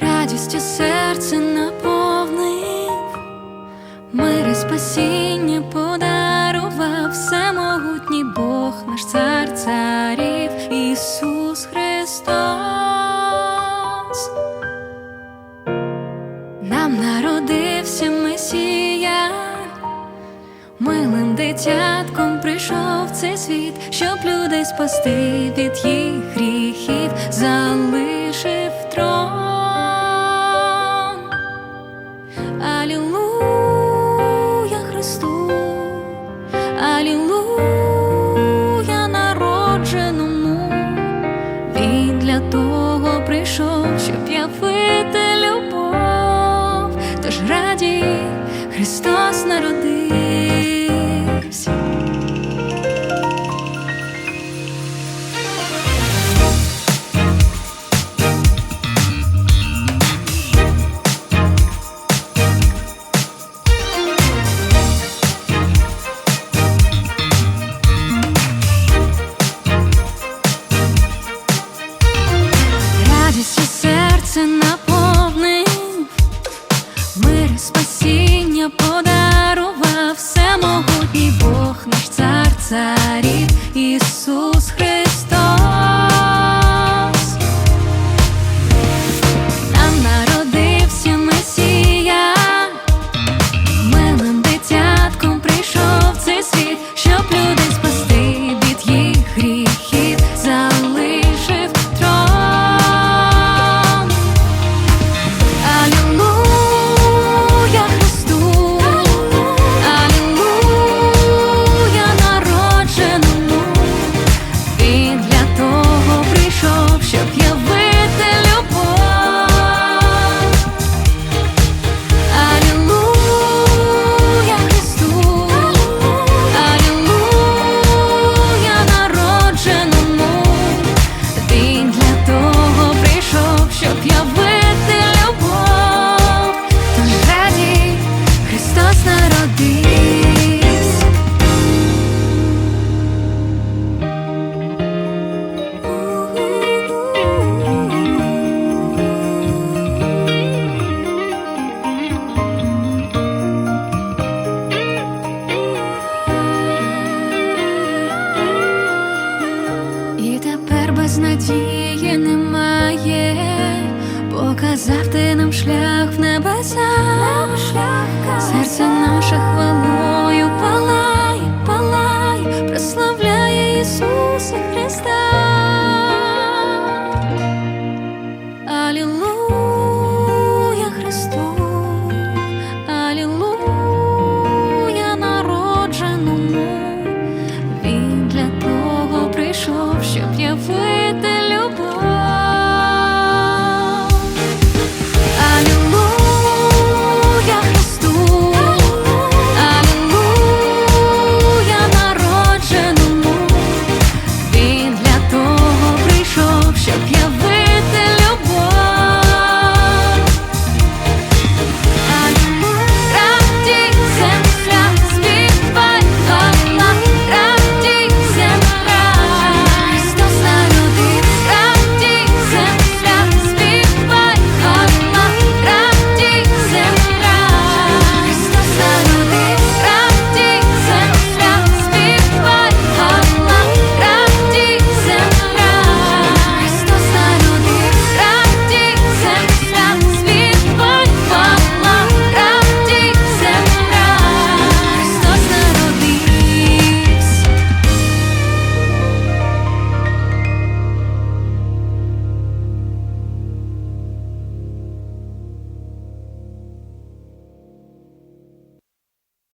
радістю серце наповнив, мир і спасіння подарував всемогутній Бог, наш цар царів, Ісус Христос. Нам народився Месія, милим дитятком прийшов цей світ, щоб людей спасти від їх гріхів, залишив спасіння подарував всемогутній Бог, наш цар царів, Ісус Христос. Надії немає, показав ти нам шлях в небеса, серце наше хвалою палай, прийшов, вити любов.